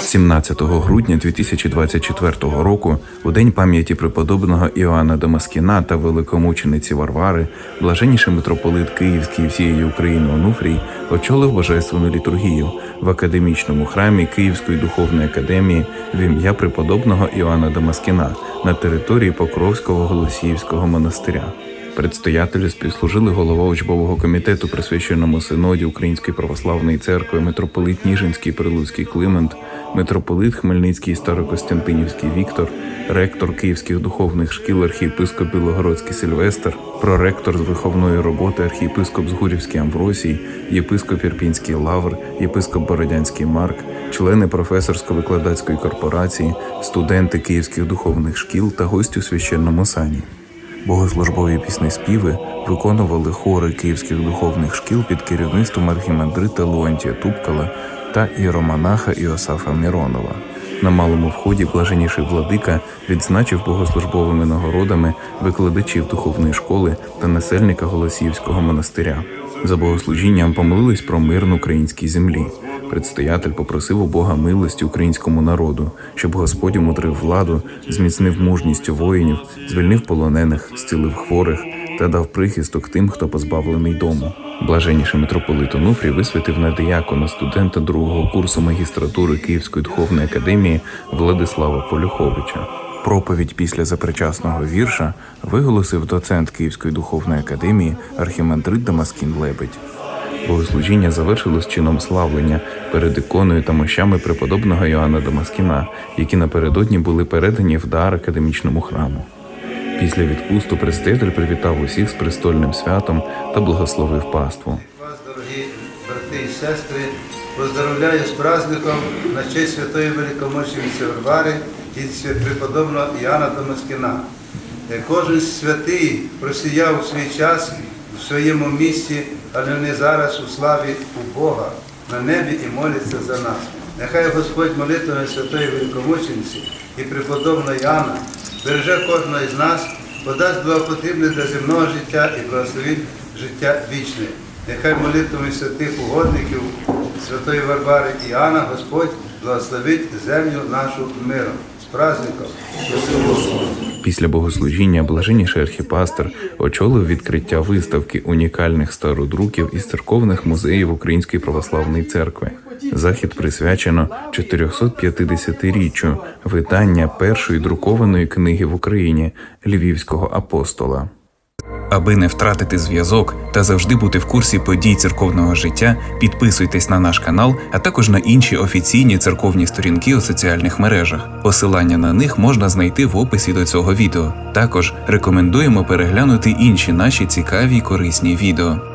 17 грудня 2024 року, у день пам'яті преподобного Іоанна Дамаскіна та великомучениці Варвари, блаженніший митрополит Київський всієї України Онуфрій очолив божественну літургію в академічному храмі Київської духовної академії в ім'я преподобного Іоанна Дамаскіна на території Покровського Голосіївського монастиря. Предстоятелі співслужили голова учбового комітету при священному синоді Української православної церкви, митрополит Ніжинський Прилуцький Климент, митрополит Хмельницький Старокостянтинівський Віктор, ректор Київських духовних шкіл архієпископ Білогородський Сильвестр, проректор з виховної роботи архієпископ Згурівський Амвросій, єпископ Ірпінський Лавр, єпископ Бородянський Марк, члени професорсько-викладацької корпорації, студенти київських духовних шкіл та гості у священному сані. Богослужбові пісні співи виконували хори київських духовних шкіл під керівництвом архімандрита Леонтія Тупкала та іеромонаха Іосафа Міронова. На малому вході блаженніший владика відзначив богослужбовими нагородами викладачів духовної школи та насельника Голосіївського монастиря. За богослужінням помолились про мир на українській землі. Предстоятель попросив у Бога милості українському народу, щоб Господь умудрив владу, зміцнив мужність воїнів, звільнив полонених, зцілив хворих та дав прихисток тим, хто позбавлений дому. Блаженніший митрополит Онуфрій висвятив на диякона студента другого курсу магістратури Київської духовної академії Владислава Полюховича. Проповідь після запричасного вірша виголосив доцент Київської духовної академії архімандрит Дамаскін Лебедь. Богослужіння завершилось чином славлення перед іконою та мощами преподобного Йоанна Дамаскіна, які напередодні були передані в дар академічному храму. Після відпусту предстоятель привітав усіх з престольним святом та благословив паству. Вас, дорогі брати і сестри, поздравляю з праздником на честь святої великомучениці Варвари і преподобного Іоанна Дамаскіна. Е, Кожен святий просіяв у свій час в своєму місці, але не зараз у славі у Бога на небі і моляться за нас. Нехай Господь молитвами святої великомучениці і преподобного Іоанна береже кожного із нас, подасть благопотрібне для земного життя і благословить життя вічне. Нехай молитвами святих угодників святої Варвари Іоанна Господь благословить землю нашу миром. З праздником! Після богослужіння блаженніший архіпастер очолив відкриття виставки унікальних стародруків із церковних музеїв Української православної церкви. Захід присвячено 450-річчю видання першої друкованої книги в Україні Львівського апостола. Аби не втратити зв'язок та завжди бути в курсі подій церковного життя, підписуйтесь на наш канал, а також на інші офіційні церковні сторінки у соціальних мережах. Посилання на них можна знайти в описі до цього відео. Також рекомендуємо переглянути інші наші цікаві й корисні відео.